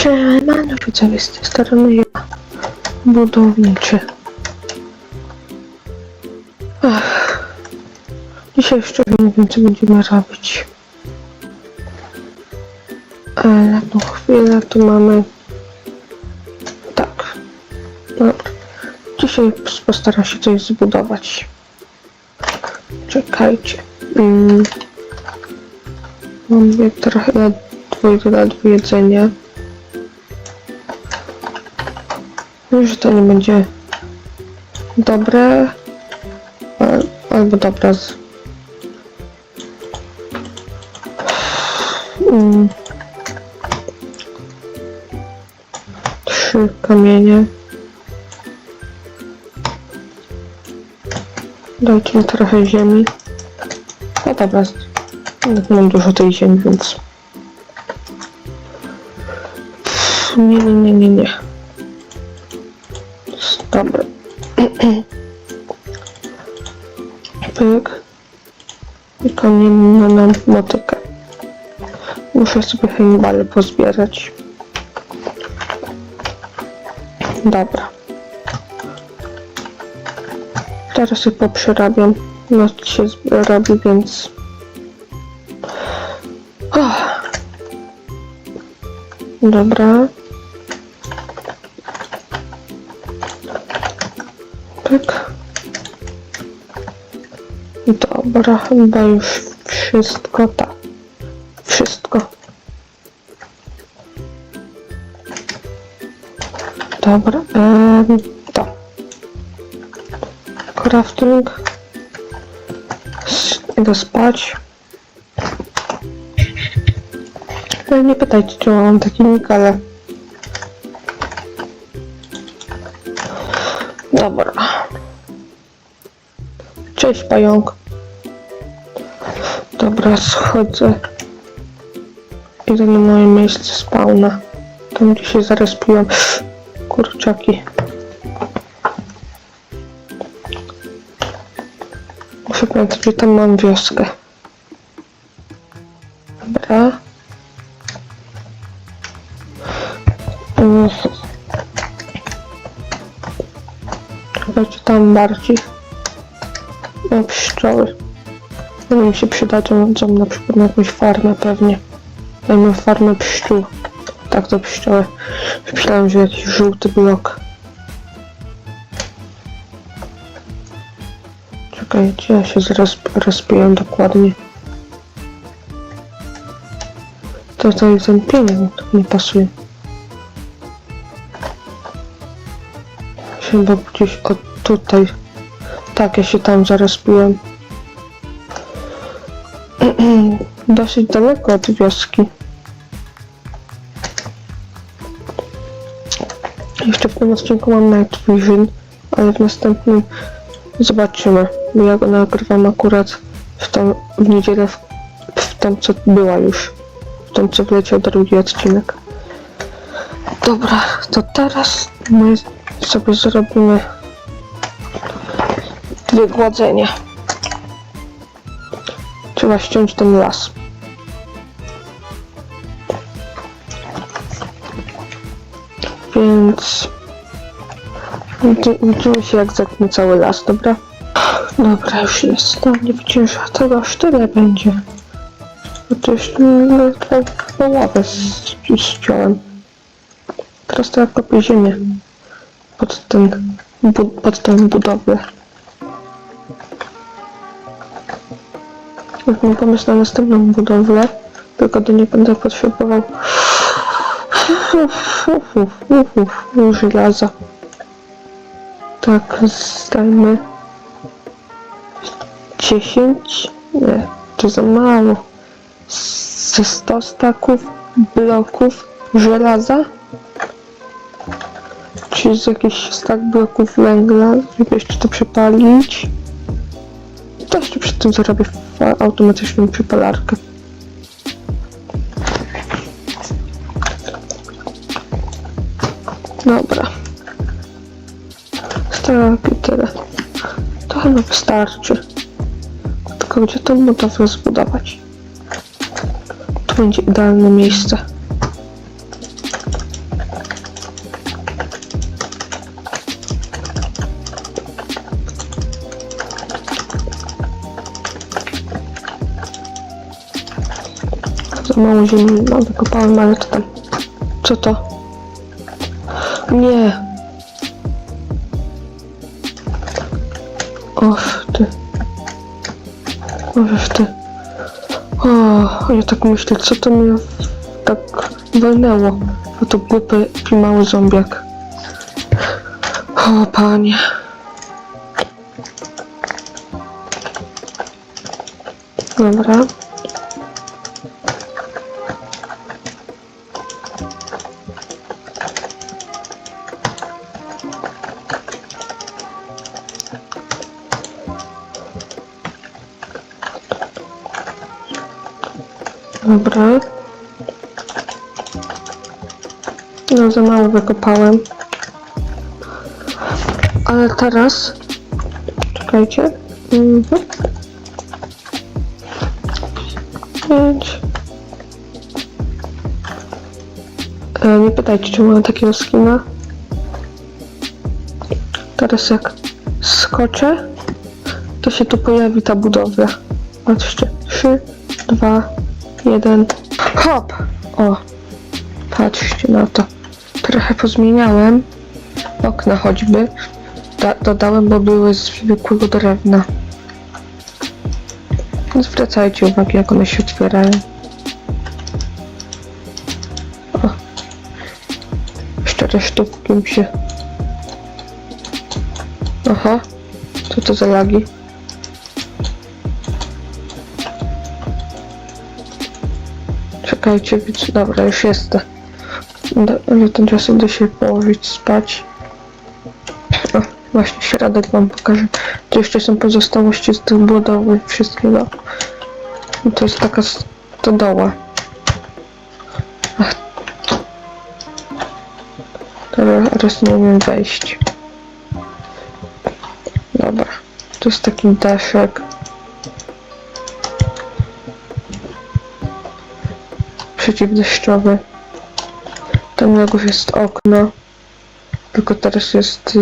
Z tej strony budowniczy. Ach, dzisiaj szczerze nie wiem co będziemy robić. Ale na tą chwilę tu mamy... Tak. Dobra. Dzisiaj postaram się coś zbudować. Czekajcie. Mm. Mam trochę ledwo, ledwo jedzenia. Wiem, że to nie będzie dobre, al- albo dobre z... Mm. Trzy kamienie. Dajcie mi trochę ziemi. No dobra, mam dużo tej ziemi, więc... Nie, nie, nie, nie, nie. Dobra. Pyk. I kamienna nam motykę. Muszę sobie hejnbale pozbierać. Dobra. Teraz je poprzerabiam. Noc się robi, więc... Oh. Dobra. Dobra, chyba już wszystko tak. Wszystko. Dobra, em, to. Crafting. Idę spać. No nie pytajcie, czy mam taki nick, ale... Dobra. Cześć pająk. Dobra, schodzę. Idę na moje miejsce spawna. Tam gdzie się zaraz piłem. Kurczaki. Muszę pamiętać, że tam mam wioskę. Dobra. Mhm. Chodź tam bardziej. O, pszczoły. One mi się przydadzą na przykład na jakąś farmę pewnie. Dajmy farmę pszczół. Tak to pszczoły. Myślałem, że jakiś żółty blok. Czekajcie, ja się zaraz rozpiję dokładnie. To jest ten pieniądz, nie pasuje. Chyba gdzieś od tutaj. Tak, ja się tam zaraz piłem. Dosyć daleko od wioski. Jeszcze w tym odcinku mam Night Vision, ale w następnym zobaczymy. Bo ja go nagrywam akurat w tą w niedzielę, w, w tą co była już. W tą co wleciał drugi odcinek. Dobra, to teraz my sobie zrobimy wygładzenie. Trzeba ściąć ten las. Więc widzi- widzimy się jak zetnę cały las, dobra? Dobra, już jest. No nie że tego aż tyle będzie. Bo to już ledwo połowę z- ściąłem. Teraz to ja kopię ziemię pod ten, bu, pod tę budowlę. Już mam pomysł na następną budowlę, tylko do niej będę potrzebował żelaza. Tak, zdajmy 10, nie, to za mało. Ze 100 staków bloków żelaza. Czy z jakichś stak bloków węgla, żeby jeszcze to przepalić. To jeszcze przed tym zrobię automatyczną przypalarkę. wystarczy. Tylko gdzie tą budowlę zbudować? To będzie idealne miejsce. Za mało ziemi no, wykopałem, ale co tam... Co to? Nie! Ja tak myślę, co to mnie tak walnęło. A to głupy i mały zombiak. O, panie. Dobra. Dobra. No za mało wykopałem. Ale teraz... Czekajcie. Mhm. Pięć. E, nie pytajcie, czy mam takiego skina. Teraz jak skoczę, to się tu pojawi ta budowla. Patrzcie. Trzy, dwa, jeden. Hop! O! Patrzcie na to. Trochę pozmieniałem. Okna choćby. Da dodałem, bo były z zwykłego drewna. Zwracajcie uwagę, jak one się otwierają. O. Szczere sztuki mi się... Aha. Co to za lagi? Czekajcie, więc dobra, już jestem. Ten czas idę się położyć, spać. O, właśnie środek wam pokażę. Tu jeszcze są pozostałości z tych budowy wszystkiego. I to jest taka stodoła. Ach. Teraz nie umiem wejść. Dobra. Tu jest taki daszek. Przeciwdeszczowy. Tam na górze jest okno. Tylko teraz jest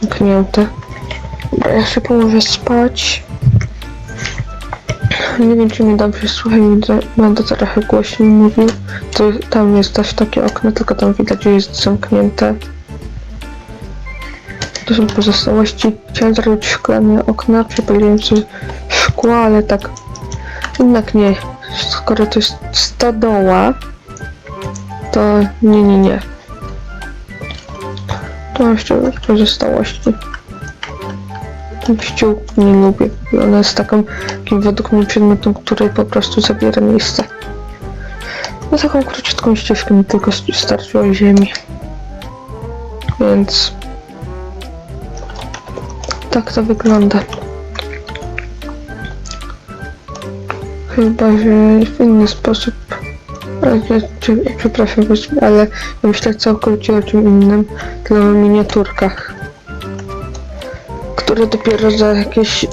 zamknięte. Dobra, ja się położę spać. Nie wiem, czy mi dobrze słuchaj, będę trochę głośniej mówił. To tam jest też takie okno, tylko tam widać, że jest zamknięte. To są pozostałości. Chciałem zrobić szklane okna, przepalające szkło, ale tak jednak nie. Skoro to jest stodoła, to nie, nie, nie. To jeszcze pozostałości. Ściół nie lubię. Ona jest taką, takim według mnie przedmiotem, który po prostu zabiera miejsce. Na taką króciutką ścieżkę mi tylko starczyło ziemi. Więc... Tak to wygląda. Chyba, że w inny sposób. Przepraszam, ale ja myślę całkowicie o czym innym, tylko o miniaturkach. Które dopiero za jakieś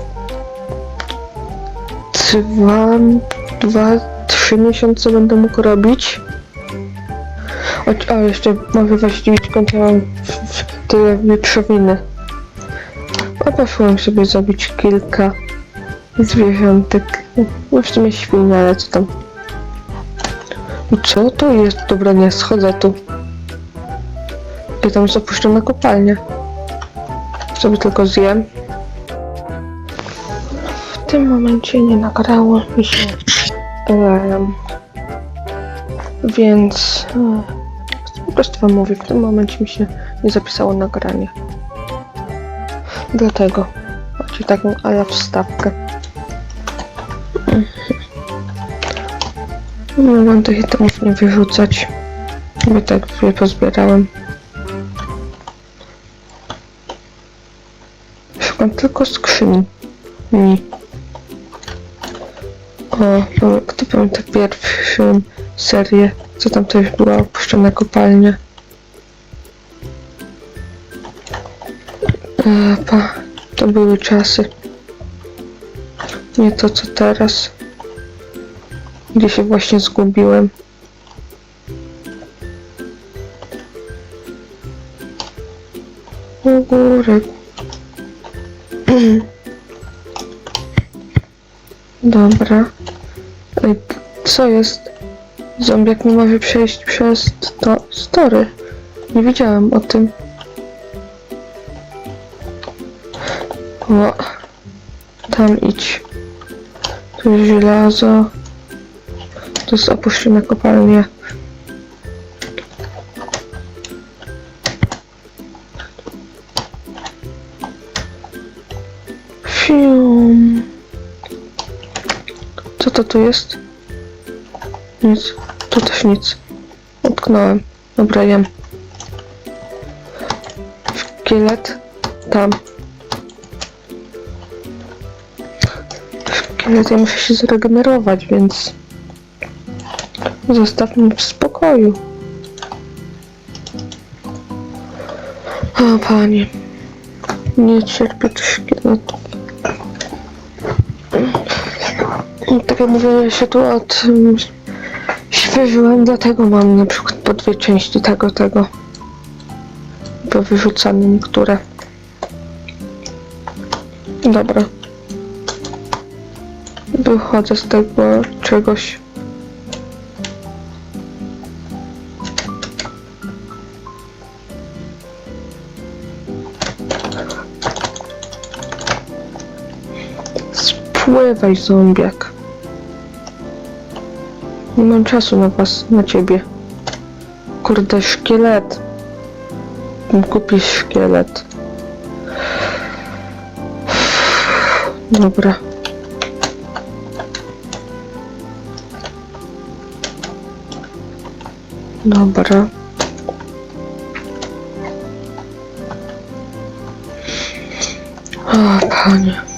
dwa, dwa, trzy miesiące będę mógł robić. O, o jeszcze mogę was zdziwić, skąd ja mam tyle wieprzowiny. A poszłam sobie zrobić kilka zwierzątek. No w sumie świnie, ale co tam. I co to jest? Dobra, nie, schodzę tu. I tam jest opuszczona kopalnia. Sobie tylko zjem. W tym momencie nie nagrało mi się um, więc e, po prostu wam mówię, w tym momencie mi się nie zapisało nagranie. Dlatego macie taką ala wstawkę. Nie mogę tych itemów nie wyrzucać. Bo tak je pozbierałem. Szukam tylko skrzyni. Mi. O, no, kto pamięta pierwszą serię? Co tam też była opuszczona kopalnia? E, pa, to były czasy. Nie to co teraz. Gdzie się właśnie zgubiłem. U góry. Dobra. Co jest? Zombiak nie może przejść przez to story. Nie wiedziałem o tym. O, tam idź. Tu jest żelazo. Jest opuszczona kopalnia. Fium. Co to tu jest? Nic. Tu też nic. Utknąłem. Dobra, jem. Szkielet. Tam. Szkielet, ja muszę się zregenerować, więc... Zostaw mnie w spokoju. O, panie. Nie cierpię. Tak jak mówię, ja się tu od... mm, Świeżyłem, dlatego mam na przykład po dwie części tego, tego. Bo wyrzucane niektóre. Dobra. Wychodzę z tego czegoś. Spływaj, zombiak. Nie mam czasu na was, na ciebie. Kurde, szkielet. Głupi szkielet. Dobra. Dobra. O, panie.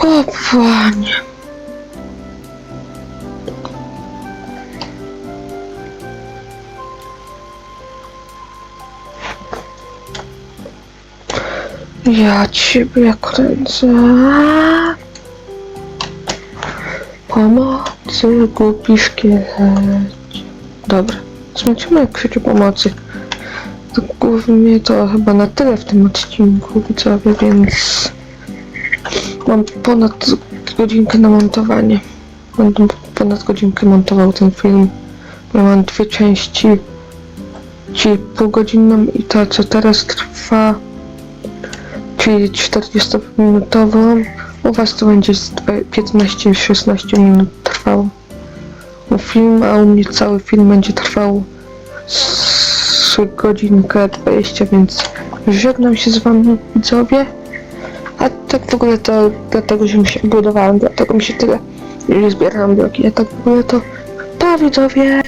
O, panie. Ja ciebie kręcę. Pomocy, głupi szkielet. Dobra, zmęczymy krzyczy pomocy. To głównie to chyba na tyle w tym odcinku, widzowie, więc... Mam ponad godzinkę na montowanie. Będę ponad godzinkę montował ten film. Ja mam dwie części. Czyli półgodzinną i to, co teraz trwa, czyli 40-minutową. U Was to będzie z dwa- 15-16 minut trwał film, a u mnie cały film będzie trwał z godzinkę 20, więc żegnam się z Wami widzowie. A tak w ogóle to dlatego, że mi się budowałem, dlatego mi się tyle zbierałem bloki. A tak w ogóle to pa widzowie!